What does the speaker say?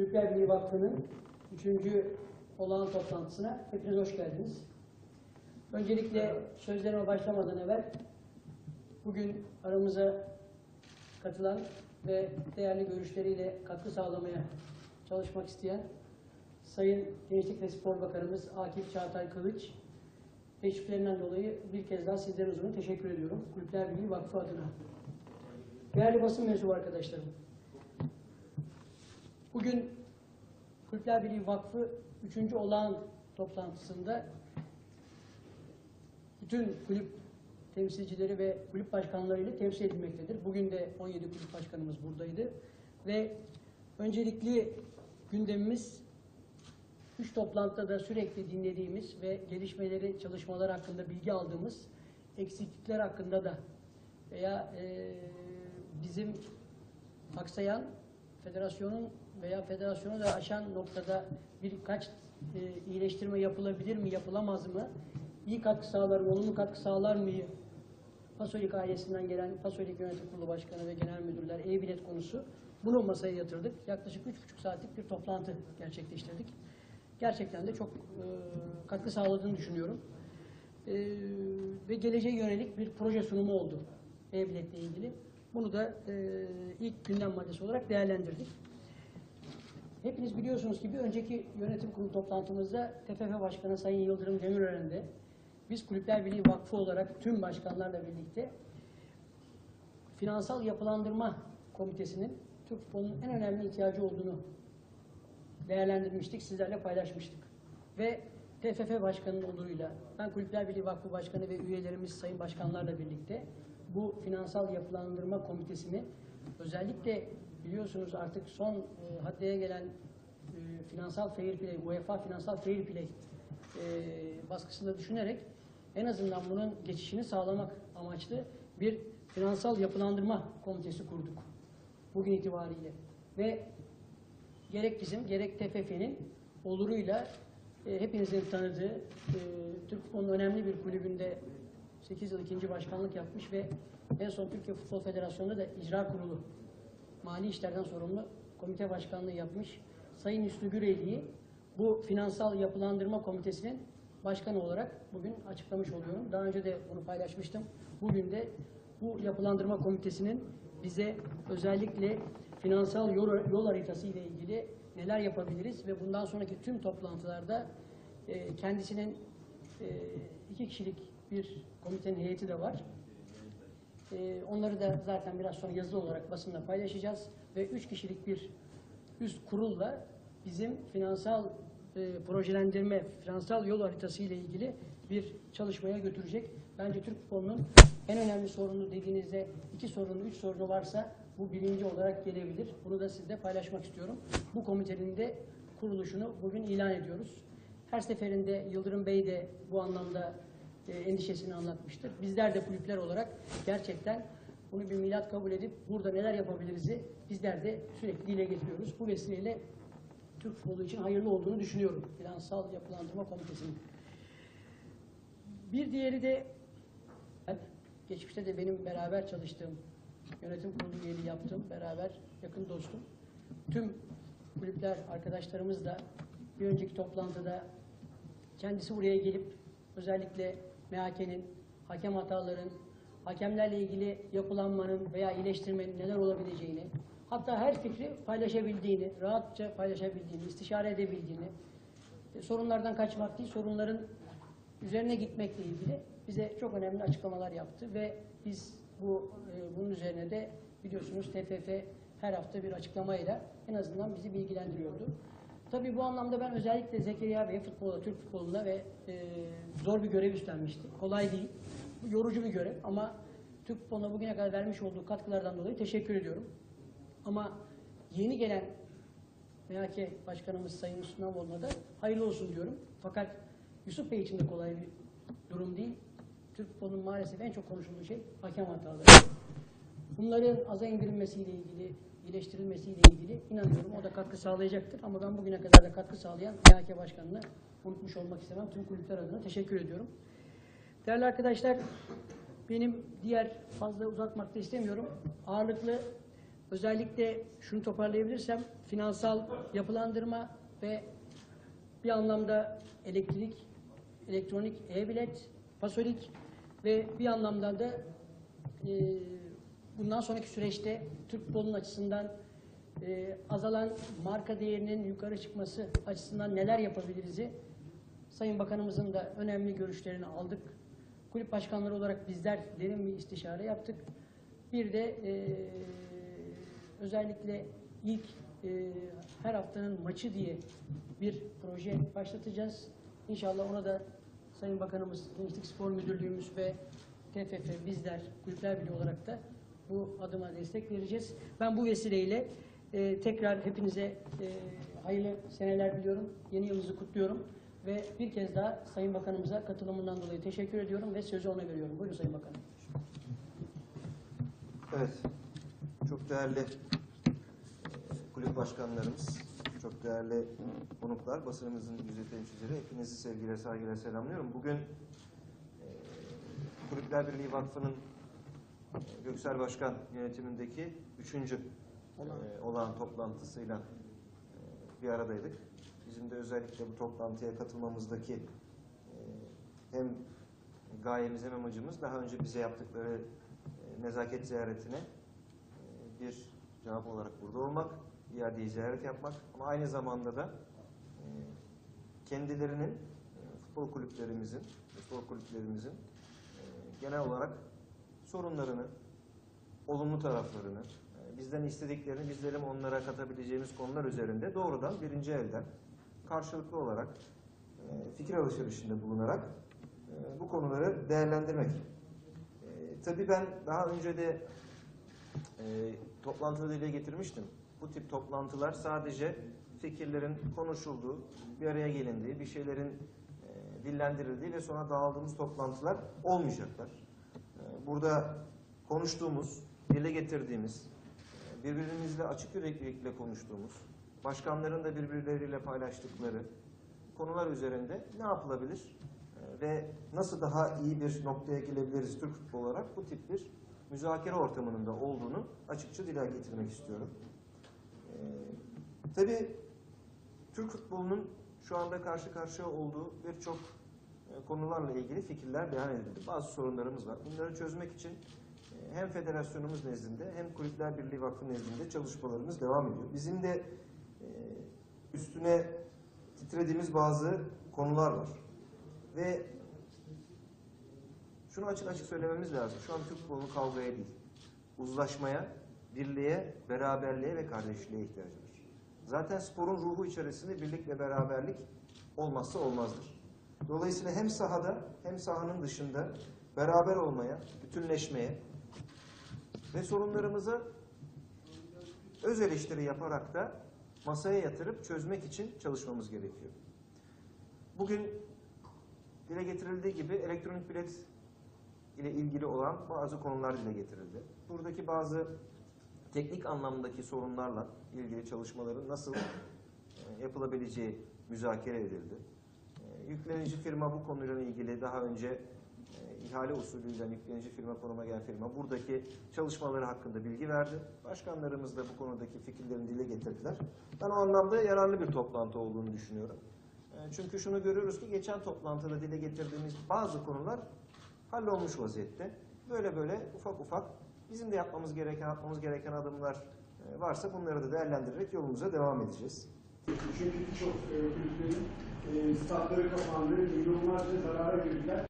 Kulüpler Birliği Vakfı'nın 3. olağan toplantısına hepiniz hoş geldiniz. Öncelikle sözlerime başlamadan evvel bugün aramıza katılan ve değerli görüşleriyle katkı sağlamaya çalışmak isteyen Sayın Gençlik ve Spor Bakanımız Akif Çağatay Kılıç teşriflerinden dolayı bir kez daha sizlere uzun teşekkür ediyorum. Kulüpler Birliği Vakfı adına. Değerli basın mensubu arkadaşlarım. Bugün Kulüpler Birliği Vakfı 3. olağan toplantısında bütün kulüp temsilcileri ve kulüp başkanlarıyla temsil edilmektedir. Bugün de 17 kulüp başkanımız buradaydı. Ve öncelikli gündemimiz üç toplantıda da sürekli dinlediğimiz ve gelişmeleri, çalışmalar hakkında bilgi aldığımız eksiklikler hakkında da veya eee, bizim aksayan federasyonun veya federasyonu da aşan noktada birkaç e, iyileştirme yapılabilir mi, yapılamaz mı? İyi katkı sağlar mı, olumlu katkı sağlar mı? Pasolik ailesinden gelen Pasolik Yönetim Kurulu Başkanı ve Genel Müdürler e-bilet konusu. Bunu masaya yatırdık. Yaklaşık üç buçuk saatlik bir toplantı gerçekleştirdik. Gerçekten de çok e, katkı sağladığını düşünüyorum. E, ve geleceğe yönelik bir proje sunumu oldu e-biletle ilgili. Bunu da e, ilk gündem maddesi olarak değerlendirdik. Hepiniz biliyorsunuz ki bir önceki yönetim kurulu toplantımızda TFF Başkanı Sayın Yıldırım Demirören'de biz Kulüpler Birliği Vakfı olarak tüm başkanlarla birlikte finansal yapılandırma komitesinin Türk futbolunun en önemli ihtiyacı olduğunu değerlendirmiştik, sizlerle paylaşmıştık. Ve TFF Başkanı'nın oluruyla, ben Kulüpler Birliği Vakfı Başkanı ve üyelerimiz sayın başkanlarla birlikte bu finansal yapılandırma komitesini özellikle biliyorsunuz artık son e, haddeye gelen e, finansal fair play, UEFA finansal fair play e, baskısını düşünerek en azından bunun geçişini sağlamak amaçlı bir finansal yapılandırma komitesi kurduk. Bugün itibariyle. Ve gerek bizim gerek TFF'nin oluruyla e, hepinizin tanıdığı e, Türk futbolunun önemli bir kulübünde 8 yıl ikinci başkanlık yapmış ve en son Türkiye Futbol Federasyonu'nda da icra kurulu mali işlerden sorumlu komite başkanlığı yapmış Sayın Hüsnü Güreyli'yi bu finansal yapılandırma komitesinin başkanı olarak bugün açıklamış oluyorum. Daha önce de bunu paylaşmıştım. Bugün de bu yapılandırma komitesinin bize özellikle finansal yol, yol haritası ile ilgili neler yapabiliriz ve bundan sonraki tüm toplantılarda e, kendisinin e, iki kişilik bir komitenin heyeti de var. E, onları da zaten biraz sonra yazılı olarak basında paylaşacağız ve üç kişilik bir üst kurulla bizim finansal e, projelendirme, finansal yol haritası ile ilgili bir çalışmaya götürecek. Bence Türk futbolunun en önemli sorunu dediğinizde iki sorunu, üç sorunu varsa bu birinci olarak gelebilir. Bunu da sizle paylaşmak istiyorum. Bu komitenin de kuruluşunu bugün ilan ediyoruz. Her seferinde Yıldırım Bey de bu anlamda e, endişesini anlatmıştır. Bizler de kulüpler olarak gerçekten bunu bir milat kabul edip burada neler yapabiliriz'i bizler de sürekli dile getiriyoruz. Bu vesileyle Türk futbolu için hayırlı olduğunu düşünüyorum. Finansal Yapılandırma Komitesi'nin. Bir diğeri de geçmişte de benim beraber çalıştığım, yönetim kurulu üyeliği yaptığım, beraber yakın dostum. Tüm kulüpler arkadaşlarımız da bir önceki toplantıda kendisi buraya gelip özellikle MHK'nin, hakem hataların, hakemlerle ilgili yapılanmanın veya iyileştirmenin neler olabileceğini, hatta her fikri paylaşabildiğini, rahatça paylaşabildiğini, istişare edebildiğini, e, sorunlardan kaçmak değil, sorunların üzerine gitmekle ilgili bize çok önemli açıklamalar yaptı ve biz bu e, bunun üzerine de biliyorsunuz TFF her hafta bir açıklamayla en azından bizi bilgilendiriyordu. Tabii bu anlamda ben özellikle Zekeriya Bey futbola, Türk futboluna ve e, zor bir görev üstlenmişti. Kolay değil. Yorucu bir görev ama Türk futboluna bugüne kadar vermiş olduğu katkılardan dolayı teşekkür ediyorum. Ama yeni gelen MHK Başkanımız Sayın Yusuf Namoğlu'na da hayırlı olsun diyorum. Fakat Yusuf Bey için de kolay bir durum değil. Türk futbolunun maalesef en çok konuşulduğu şey hakem hataları. Bunların aza indirilmesiyle ilgili, iyileştirilmesiyle ilgili inanıyorum o da katkı sağlayacaktır. Ama ben bugüne kadar da katkı sağlayan MHK Başkanı'nı unutmuş olmak istemem. Tüm kulüpler adına teşekkür ediyorum. Değerli arkadaşlar, benim diğer fazla uzatmak da istemiyorum. Ağırlıklı özellikle şunu toparlayabilirsem finansal yapılandırma ve bir anlamda elektrik, elektronik e-bilet, pasolik ve bir anlamda da e, bundan sonraki süreçte Türk futbolunun açısından e, azalan marka değerinin yukarı çıkması açısından neler yapabiliriz'i Sayın Bakanımızın da önemli görüşlerini aldık. Kulüp başkanları olarak bizler derin bir istişare yaptık. Bir de e, özellikle ilk e, her haftanın maçı diye bir proje başlatacağız. İnşallah ona da Sayın Bakanımız, Gençlik Spor Müdürlüğümüz ve TFF, bizler, Kulüpler Birliği olarak da bu adıma destek vereceğiz. Ben bu vesileyle e, tekrar hepinize e, hayırlı seneler diliyorum. Yeni yılınızı kutluyorum. Ve bir kez daha Sayın Bakanımıza katılımından dolayı teşekkür ediyorum ve sözü ona veriyorum. Buyurun Sayın Bakanım. Evet, çok değerli e, kulüp başkanlarımız, çok değerli konuklar, basınımızın yüzde temsilcileri, hepinizi sevgiyle, saygıyla selamlıyorum. Bugün e, Kulüpler Birliği Vakfı'nın Göksel Başkan yönetimindeki üçüncü e, olağan toplantısıyla e, bir aradaydık. Bizim de özellikle bu toplantıya katılmamızdaki e, hem gayemiz hem amacımız daha önce bize yaptıkları e, nezaket ziyaretine e, bir cevap olarak burada olmak, iadeyi ziyaret yapmak ama aynı zamanda da e, kendilerinin e, futbol kulüplerimizin, spor kulüplerimizin e, genel olarak sorunlarını, olumlu taraflarını, e, bizden istediklerini bizlerin onlara katabileceğimiz konular üzerinde doğrudan birinci elden karşılıklı olarak e, fikir alışverişinde bulunarak e, bu konuları değerlendirmek. Tabii ben daha önce de toplantıda dile getirmiştim. Bu tip toplantılar sadece fikirlerin konuşulduğu, bir araya gelindiği, bir şeylerin dillendirildiği ve sonra dağıldığımız toplantılar olmayacaklar. Burada konuştuğumuz, dile getirdiğimiz, birbirimizle açık yüreklilikle konuştuğumuz, başkanların da birbirleriyle paylaştıkları konular üzerinde ne yapılabilir e, ve nasıl daha iyi bir noktaya gelebiliriz Türk futbolu olarak bu tip bir müzakere ortamının da olduğunu açıkça dile getirmek istiyorum. E, tabii Türk futbolunun şu anda karşı karşıya olduğu birçok konularla ilgili fikirler beyan edildi. Bazı sorunlarımız var. Bunları çözmek için e, hem federasyonumuz nezdinde hem Kulüpler Birliği Vakfı nezdinde çalışmalarımız devam ediyor. Bizim de e, üstüne titrediğimiz bazı konular var. Ve şunu açık açık söylememiz lazım. Şu an Türk futbolu kavgaya değil, uzlaşmaya, birliğe, beraberliğe ve kardeşliğe ihtiyacı var. Zaten sporun ruhu içerisinde birlik ve beraberlik olmazsa olmazdır. Dolayısıyla hem sahada hem sahanın dışında beraber olmaya, bütünleşmeye ve sorunlarımızı öz eleştiri yaparak da masaya yatırıp çözmek için çalışmamız gerekiyor. Bugün dile getirildiği gibi elektronik bilet ile ilgili olan bazı konular dile getirildi. Buradaki bazı teknik anlamdaki sorunlarla ilgili çalışmaların nasıl e, yapılabileceği müzakere edildi. E, Yüklenici firma bu konuyla ilgili daha önce e, ihale usulüyle yüklenici firma konuma gelen firma buradaki çalışmaları hakkında bilgi verdi. Başkanlarımız da bu konudaki fikirlerini dile getirdiler. Ben o anlamda yararlı bir toplantı olduğunu düşünüyorum. E, Çünkü şunu görüyoruz ki geçen toplantıda dile getirdiğimiz bazı konular hallolmuş vaziyette. Böyle böyle ufak ufak bizim de yapmamız gereken, atmamız gereken adımlar e, varsa bunları da değerlendirerek yolumuza devam edeceğiz. Çünkü birçok e, kulüplerin e, statları kapandı, milyonlarca zarara girdiler.